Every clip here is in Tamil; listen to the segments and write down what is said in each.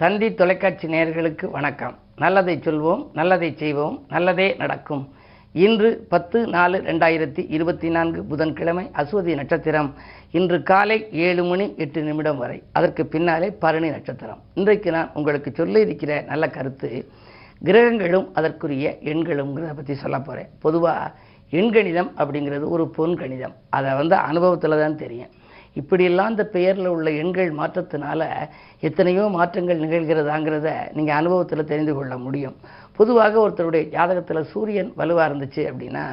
தந்தி தொலைக்காட்சி நேயர்களுக்கு வணக்கம். நல்லதை சொல்வோம் நல்லதை செய்வோம் நல்லதே நடக்கும். இன்று பத்து நாலு ரெண்டாயிரத்தி இருபத்தி நான்கு புதன்கிழமை அஸ்வதி நட்சத்திரம். இன்று காலை ஏழு மணி எட்டு நிமிடம் வரை. அதற்கு பின்னாலே பரணி நட்சத்திரம். இன்றைக்கு நான் உங்களுக்கு சொல்ல இருக்கிற நல்ல கருத்து கிரகங்களும் அதற்குரிய எண்களும்ங்கிறத பற்றி சொல்ல போகிறேன் பொதுவாக எண்கணிதம் அப்படிங்கிறது ஒரு பொன் கணிதம். அதை வந்து அனுபவத்தில் தான் தெரியும். இப்படியெல்லாம் இந்த பெயரில் உள்ள எண்கள் மாற்றத்தினால எத்தனையோ மாற்றங்கள் நிகழ்கிறதாங்கிறத நீங்கள் அனுபவத்தில் தெரிந்து கொள்ள முடியும். பொதுவாக ஒருத்தருடைய ஜாதகத்தில் சூரியன் வலுவாக இருந்துச்சு அப்படின்னா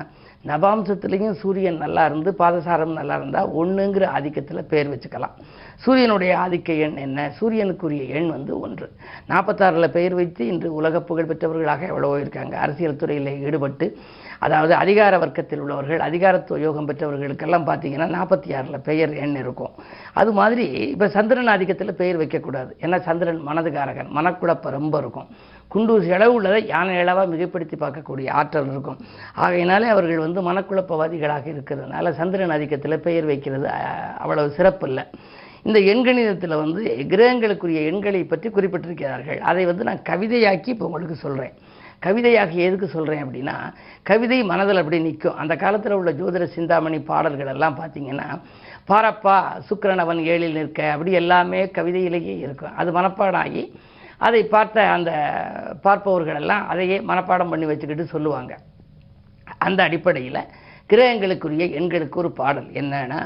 நபாம்சத்துலேயும் சூரியன் நல்லா இருந்து பாதசாரம் நல்லா இருந்தால் ஒன்றுங்கிற ஆதிக்கத்தில் பேர் வச்சுக்கலாம். சூரியனுடைய ஆதிக்க எண் என்ன? சூரியனுக்குரிய எண் வந்து ஒன்று. நாற்பத்தாறில் பெயர் வைத்து இன்று உலக புகழ் பெற்றவர்களாக எவ்வளவோ இருக்காங்க. அரசியல் துறையில் ஈடுபட்டு அதாவது அதிகார வர்க்கத்தில் உள்ளவர்கள் அதிகாரத்துவ யோகம் பெற்றவர்களுக்கெல்லாம் பார்த்தீங்கன்னா நாற்பத்தி ஆறில் பெயர் எண் இருக்கும். அது மாதிரி இப்போ சந்திரன் ஆதிக்கத்தில் பெயர் வைக்கக்கூடாது. ஏன்னா சந்திரன் மனதுகாரகன் மனக்குழப்பம் ரொம்ப இருக்கும். குண்டூசி அளவு உள்ளதை யானை அளவாக மிகைப்படுத்தி பார்க்கக்கூடிய ஆற்றல் இருக்கும். ஆகையினாலே அவர்கள் வந்து மனக்குழப்பவாதிகளாக இருக்கிறதுனால சந்திரன் ஆதிக்கத்தில் பெயர் வைக்கிறது அவ்வளவு சிறப்பு இல்லை. இந்த எண்கணிதத்தில் வந்து கிரகங்களுக்குரிய எண்களை பற்றி குறிப்பிட்டிருக்கிறார்கள். அதை வந்து நான் கவிதையாக்கி இப்போ உங்களுக்கு சொல்கிறேன் கவிதையாக எதுக்கு சொல்கிறேன் அப்படின்னா கவிதை மனதில் அப்படி நிற்கும். அந்த காலத்தில் உள்ள ஜோதிட சிந்தாமணி பாடல்கள் எல்லாம் பார்த்தீங்கன்னா பாரப்பா சுக்கிரனவன் ஏழில் நிற்க அப்படி எல்லாமே கவிதையிலேயே இருக்கும். அது மனப்பாடம் ஆகி அதை பார்த்த அந்த பார்ப்பவர்கள் எல்லாம் அதையே மனப்பாடம் பண்ணி வச்சுக்கிட்டு சொல்லுவாங்க. அந்த அடிப்படையில் கிரகங்களுக்குரிய எண்களுக்கு ஒரு பாடல் என்னன்னா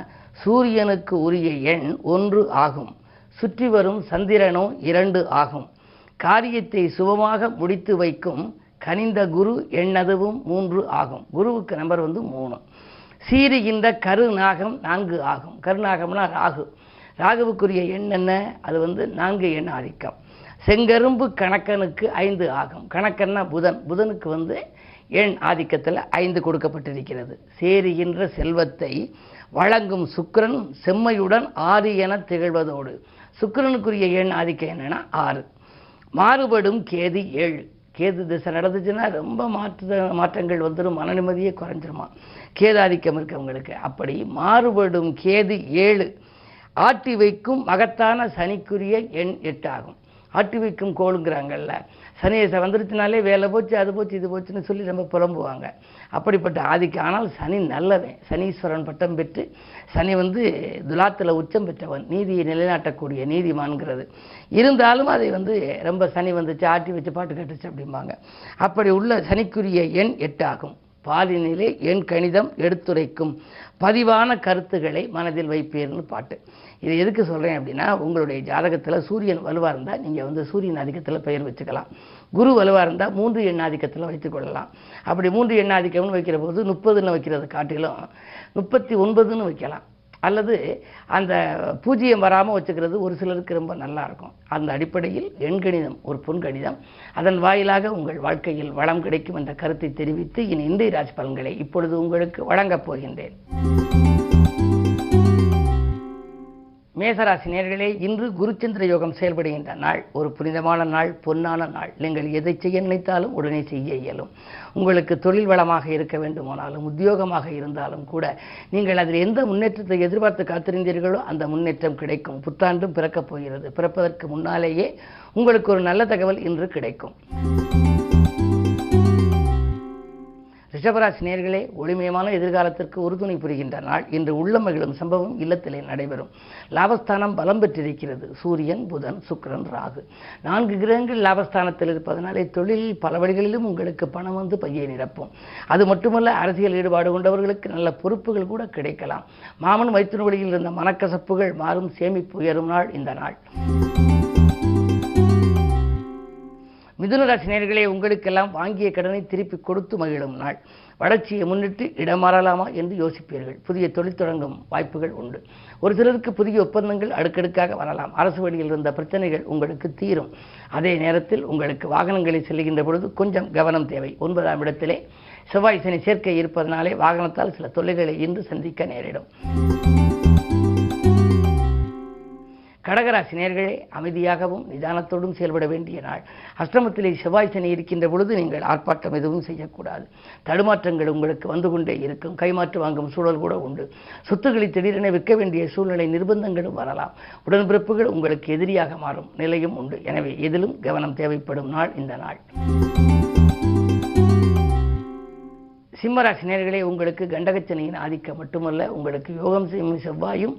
சூரியனுக்கு உரிய எண் ஒன்று ஆகும். சுற்றி வரும் சந்திரனோ இரண்டு ஆகும். காரியத்தை சுபமாக முடித்து வைக்கும் கனிந்த குரு எண்ணதுவும் மூன்று ஆகும். குருவுக்கு நம்பர் வந்து மூணு. சீறுகின்ற கருநாகம் நான்கு ஆகும். கருநாகம்னா ராகு. ராகுவுக்குரிய எண் என்ன? அது வந்து நான்கு எண் ஆதிக்கம். செங்கரும்பு கணக்கனுக்கு ஐந்து ஆகும். கணக்கன்னா புதன். புதனுக்கு வந்து எண் ஆதிக்கத்தில் ஐந்து கொடுக்கப்பட்டிருக்கிறது. சேருகின்ற செல்வத்தை வழங்கும் சுக்கரன் செம்மையுடன் ஆறு என திகழ்வதோடு. சுக்கிரனுக்குரிய எண் ஆதிக்கம் என்னன்னா ஆறு. மாறுபடும் கேது ஏழு. கேது திசை நடந்துச்சுன்னா ரொம்ப மாற்று மாற்றங்கள் வந்துடும் மன நிம்மதியே குறைஞ்சிருமா? கேதாதிக்கம் இருக்கவங்களுக்கு. அப்படி மாறுபடும் கேது ஏழு. ஆட்டி வைக்கும் மகத்தான சனிக்குரிய எண் எட்டு ஆகும் ஆட்டி வைக்கும் கோளுங்கிறாங்கல்ல சனியை வந்துருச்சுனாலே வேலை போச்சு அது போச்சு இது போச்சுன்னு சொல்லி ரொம்ப புலம்புவாங்க. அப்படிப்பட்ட ஆதிக்கு ஆனால் சனி நல்லவன். சனீஸ்வரன் பட்டம் பெற்று சனி வந்து துலாத்தில் உச்சம் பெற்றவன். நீதியை நிலைநாட்டக்கூடிய நீதிமான்கிறது. இருந்தாலும் அதை வந்து ரொம்ப சனி வந்துச்சு ஆட்டி வச்சு பாட்டு கட்டுச்சு அப்படிம்பாங்க. அப்படி உள்ள சனிக்குரிய எண் எட்டு ஆகும் பாலினிலே எண் கணிதம் எடுத்துரைக்கும் பதிவான கருத்துக்களை மனதில் வைப்பீர்னு பாட்டு. இது எதுக்கு சொல்கிறேன் அப்படின்னா உங்களுடைய ஜாதகத்தில் சூரியன் வலுவாக இருந்தால் நீங்கள் வந்து சூரியன் ஆதிக்கத்தில் பெயர் வச்சுக்கலாம். குரு வலுவாக இருந்தால் மூன்று எண்ணாதிக்கத்தில் வைத்துக்கொள்ளலாம் அப்படி மூன்று எண்ணாதிக்கம்னு வைக்கிற போது முப்பதுன்னு வைக்கிறத காட்டிலும் முப்பத்தி ஒன்பதுன்னு வைக்கலாம். அல்லது அந்த பூஜ்ஜியம் வராமல் வச்சுக்கிறது ஒரு சிலருக்கு ரொம்ப நல்லா இருக்கும். அந்த அடிப்படையில் எண்கணிதம் ஒரு பொன்கணிதம் அதன் வாயிலாக உங்கள் வாழ்க்கையில் வளம் கிடைக்கும் என்ற கருத்தை தெரிவித்து இனி இந்திய ராஜ் பலன்களை இப்பொழுது உங்களுக்கு வழங்கப் போகின்றேன். மேசராசி நேர்களே இன்று குருச்சந்திர யோகம் செயல்படுகின்ற நாள். ஒரு புனிதமான நாள் பொன்னான நாள். நீங்கள் எதை செய்ய நினைத்தாலும் உடனே செய்ய இயலும். உங்களுக்கு தொழில் வளமாக இருக்க வேண்டுமானாலும் உத்தியோகமாக இருந்தாலும் கூட நீங்கள் அதில் எந்த முன்னேற்றத்தை எதிர்பார்த்து காத்திருந்தீர்களோ அந்த முன்னேற்றம் கிடைக்கும். புத்தாண்டும் பிறக்கப் போகிறது. பிறப்பதற்கு முன்னாலேயே உங்களுக்கு ஒரு நல்ல தகவல் இன்று கிடைக்கும். ரிஷபராசி நேர்களே ஒளிமயமான எதிர்காலத்திற்கு உறுதுணை புரிகின்ற நாள். இன்று உள்ள மகிழும் சம்பவம் இல்லத்திலே நடைபெறும். லாபஸ்தானம் பலம் பெற்றிருக்கிறது. சூரியன் புதன் சுக்கிரன் ராகு. நான்கு கிரகங்கள் லாபஸ்தானத்தில் இருப்பதனாலே தொழிலில் பல வழிகளிலும் உங்களுக்கு பணம் வந்து பையை நிரப்பும். அது மட்டுமல்ல அரசியல் ஈடுபாடு கொண்டவர்களுக்கு நல்ல பொறுப்புகள் கூட கிடைக்கலாம். மாமன் மைத்துன வழியில் இருந்த மனக்கசப்புகள் மாறும் சேமிப்பு உயரும் நாள் இந்த நாள். மிதுனராசி நேர்களே உங்களுக்கெல்லாம் வாங்கிய கடனை திருப்பி கொடுத்து மகிழும் நாள். வளர்ச்சியை முன்னிட்டு இடம் மாறலாமா என்று யோசிப்பீர்கள். புதிய தொழில் தொடங்கும் வாய்ப்புகள் உண்டு. ஒரு சிலருக்கு புதிய ஒப்பந்தங்கள் அடுக்கடுக்காக வரலாம். அரசு வழியில் இருந்த பிரச்சனைகள் உங்களுக்கு தீரும். அதே நேரத்தில் உங்களுக்கு வாகனங்களில் செல்கின்ற பொழுது கொஞ்சம் கவனம் தேவை. ஒன்பதாம் இடத்திலே செவ்வாய் சனி சேர்க்கை இருப்பதனாலே வாகனத்தால் சில தொல்லைகளை இன்று சந்திக்க நேரிடும். கடகராசி நேர்களே அமைதியாகவும் நிதானத்தோடும் செயல்பட வேண்டிய நாள். அஷ்டமத்திலே செவ்வாய் சனி இருக்கின்ற பொழுது நீங்கள் ஆர்ப்பாட்டம் எதுவும் செய்யக்கூடாது. தடுமாற்றங்கள் உங்களுக்கு வந்து கொண்டே இருக்கும். கைமாற்று வாங்கும் சூழல் கூட உண்டு. சொத்துக்களை திடீரென விற்க வேண்டிய சூழ்நிலை நிர்பந்தங்களும் வரலாம். உடன்பிறப்புகள் உங்களுக்கு எதிரியாக மாறும் நிலையும் உண்டு. எனவே எதிலும் கவனம் தேவைப்படும் நாள் இந்த நாள். சிம்மராசி நேர்களே உங்களுக்கு கண்டகச்சனையின் ஆதிக்கம் மட்டுமல்ல உங்களுக்கு யோகம் செய்யும் செவ்வாயும்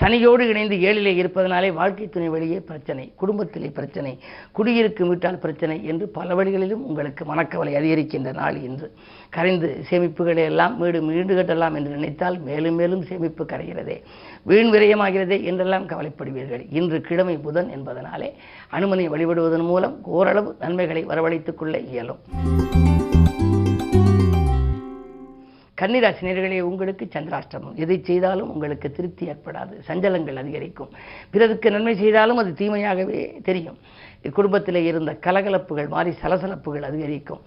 சனியோடு இணைந்து ஏழிலே இருப்பதனாலே வாழ்க்கை துணை வழியே பிரச்சனை குடும்பத்திலே பிரச்சனை குடியிருக்கும் வீட்டால் பிரச்சனை என்று பல வழிகளிலும் உங்களுக்கு மனக்கவலை அதிகரிக்கின்ற நாள் இன்று. கரைந்து சேமிப்புகளை எல்லாம் வீடு மீண்டு கட்டலாம் என்று நினைத்தால் மேலும் மேலும் சேமிப்பு கரைகிறதே வீண் விரயமாகிறதே என்றெல்லாம் கவலைப்படுவீர்கள். இன்று கிழமை புதன் என்பதனாலே அனுமனை வழிபடுவதன் மூலம் ஓரளவு நன்மைகளை வரவழைத்துக் கொள்ள இயலும். கன்னிராசினியர்களே உங்களுக்கு சந்திராஷ்டமம். எதை செய்தாலும் உங்களுக்கு திருப்தி ஏற்படாது. சஞ்சலங்கள் அதிகரிக்கும். பிறருக்கு நன்மை செய்தாலும் அது தீமையாகவே தெரியும். குடும்பத்தில் இருந்த கலகலப்புகள் மாறி சலசலப்புகள் அதிகரிக்கும்.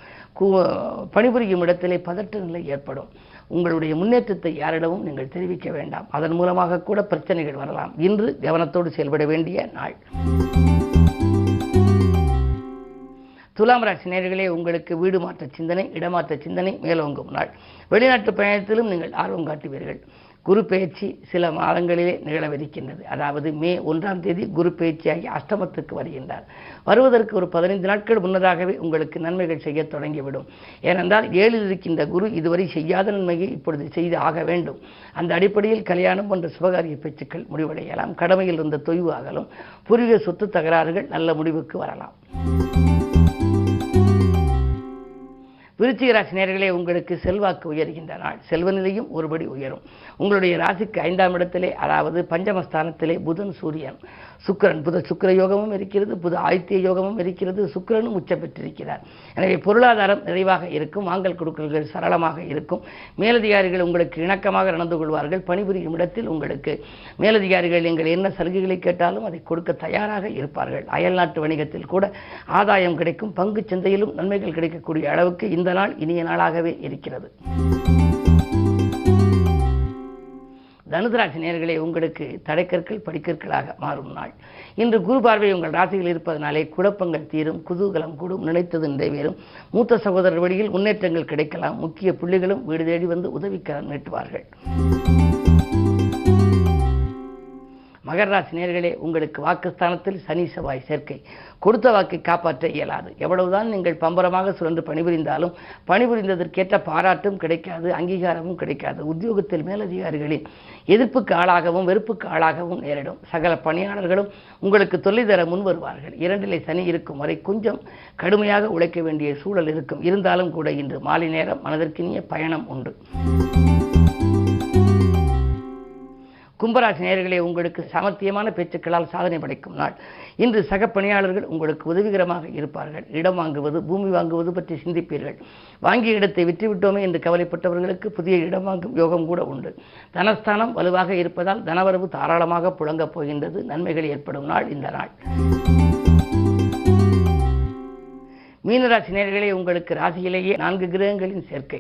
பணிபுரியும் இடத்திலே பதற்ற நிலை ஏற்படும். உங்களுடைய முன்னேற்றத்தை யாரிடமும் நீங்கள் தெரிவிக்க வேண்டாம். அதன் மூலமாக கூட பிரச்சனைகள் வரலாம். இன்று கவனத்தோடு செயல்பட வேண்டிய நாள். துலாம் ராசி நேர்களே உங்களுக்கு வீடு மாற்ற சிந்தனை இடமாற்ற சிந்தனை மேலோங்கும் நாள். வெளிநாட்டு பயணத்திலும் நீங்கள் ஆர்வம் காட்டுவீர்கள். குரு பயிற்சி சில மாதங்களிலே நிகழவிருக்கின்றது அதாவது மே ஒன்றாம் தேதி குரு பயிற்சியாகி அஷ்டமத்துக்கு வருகின்றார். வருவதற்கு ஒரு பதினைந்து நாட்கள் முன்னதாகவே உங்களுக்கு நன்மைகள் செய்ய தொடங்கிவிடும். ஏனென்றால் ஏழில் இருக்கின்ற குரு இதுவரை செய்யாத நன்மையை இப்பொழுது செய்து ஆக வேண்டும். அந்த அடிப்படையில் கல்யாணம் போன்ற சுபகாரிய பேச்சுக்கள் முடிவடையலாம். கடமையில் இருந்த தொய்வு ஆகலும் பூர்வீக சொத்து தகராறுகள் நல்ல முடிவுக்கு வரலாம். விருச்சிக ராசி நேர்களே உங்களுக்கு செல்வாக்கு உயர்கின்ற நாள். செல்வ நிலையும் ஒருபடி உயரும். உங்களுடைய ராசிக்கு ஐந்தாம் இடத்திலே அதாவது பஞ்சமஸ்தானத்திலே புதன் சூரியன். சுக்கிரன் புத சுக்கிர யோகமும் இருக்கிறது புத ஆதித்ய யோகமும் இருக்கிறது சுக்கரனும் உச்ச பெற்றிருக்கிறார். எனவே பொருளாதாரம் நிறைவாக இருக்கும் வாங்கல் கொடுக்கல்கள் சரளமாக இருக்கும். மேலதிகாரிகள் உங்களுக்கு இணக்கமாக நடந்து கொள்வார்கள் பணிபுரியும் இடத்தில் உங்களுக்கு. மேலதிகாரிகள் எங்கள் என்ன சலுகைகளை கேட்டாலும் அதை கொடுக்க தயாராக இருப்பார்கள். அயல்நாட்டு வணிகத்தில் கூட ஆதாயம் கிடைக்கும் பங்கு சந்தையிலும் நன்மைகள் கிடைக்கக்கூடிய அளவுக்கு இந்த நாள் இனிய நாளாகவே இருக்கிறது. தனுதராசி நேர்களே உங்களுக்கு தடைக்கற்கள் படிக்கற்களாக மாறும் நாள். இன்று குரு பார்வை உங்கள் ராசியில் இருப்பதனாலே குழப்பங்கள் தீரும் குதூகலம் கூடும் நினைத்தது நிறைவேறும். மூத்த சகோதரர் வழியில் முன்னேற்றங்கள் கிடைக்கலாம் முக்கிய புள்ளிகளும் வீடு தேடி வந்து உதவிக்கரம் நீட்டுவார்கள். மகர ராசி நேர்களே உங்களுக்கு வாக்குஸ்தானத்தில் சனி செவ்வாய் சேர்க்கை. கொடுத்த வாக்கை காப்பாற்ற இயலாது. எவ்வளவுதான் நீங்கள் பம்பரமாக சுழன்று பணிபுரிந்தாலும் பணிபுரிந்ததற்கேற்ற பாராட்டும் கிடைக்காது அங்கீகாரமும் கிடைக்காது. உத்தியோகத்தில் மேலதிகாரிகளின் எதிர்ப்புக்கு ஆளாகவும் வெறுப்புக்கு ஆளாகவும் நேரிடும். சகல பணியாளர்களும் உங்களுக்கு தொல்லை தர முன் வருவார்கள். இரண்டிலே சனி இருக்கும் வரை கொஞ்சம் கடுமையாக உழைக்க வேண்டிய சூழல் இருக்கும். இருந்தாலும் கூட இன்று மாலை நேரம் மனதிற்கினிய பயணம் உண்டு. கும்பராசி நேயர்களே உங்களுக்கு சாமர்த்தியமான பேச்சுக்களால் சாதனை படைக்கும் நாள். இன்று சக பணியாளர்கள் உங்களுக்கு உதவிகரமாக இருப்பார்கள். இடம் வாங்குவது பூமி வாங்குவது பற்றி சிந்திப்பீர்கள். வாங்கிய இடத்தை விற்றுவிட்டோமே என்று கவலைப்பட்டவர்களுக்கு புதிய இடம் வாங்கும் யோகம் கூட உண்டு. தனஸ்தானம் வலுவாக இருப்பதால் தனவரவு தாராளமாக புழங்கப் போகின்றது. நன்மைகள் ஏற்படும் நாள் இந்த நாள். மீனராசி நேர்களே உங்களுக்கு ராசியிலேயே நான்கு கிரகங்களின் சேர்க்கை.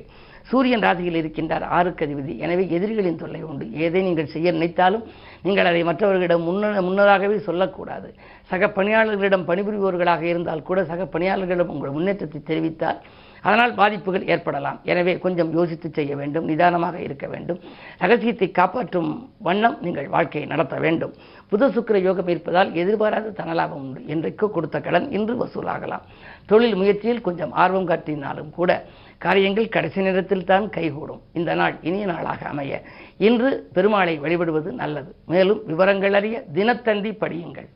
சூரியன் ராசியில் இருக்கின்றார் ஆறுக்கு அதிபதி. எனவே எதிரிகளின் தொல்லை உண்டு. ஏதை நீங்கள் செய்ய நினைத்தாலும் நீங்கள் அதை மற்றவர்களிடம் முன்ன முன்னதாகவே சொல்லக்கூடாது. சக பணியாளர்களிடம் பணிபுரிபவர்களாக இருந்தால் கூட சக பணியாளர்களிடம் உங்கள் முன்னேற்றத்தை தெரிவித்தால் அதனால் பாதிப்புகள் ஏற்படலாம். எனவே கொஞ்சம் யோசித்து செய்ய வேண்டும் நிதானமாக இருக்க வேண்டும். ரகசியத்தை காப்பாற்றும் வண்ணம் நீங்கள் வாழ்க்கையை நடத்த வேண்டும். புத சுக்கிர யோகம் இருப்பதால் எதிர்பாராத தனலாபம் உண்டு. என்றைக்கு கொடுத்த கடன் இன்று வசூலாகலாம். தொழில் முயற்சியில் கொஞ்சம் ஆர்வம் காட்டினாலும் கூட காரியங்கள் கடைசி நேரத்தில் தான் கைகூடும். இந்த நாள் இனிய நாளாக அமைய. இன்று பெருமாளை வழிபடுவது நல்லது. மேலும் விவரங்கள் அறிய தினத்தந்தி படியுங்கள்.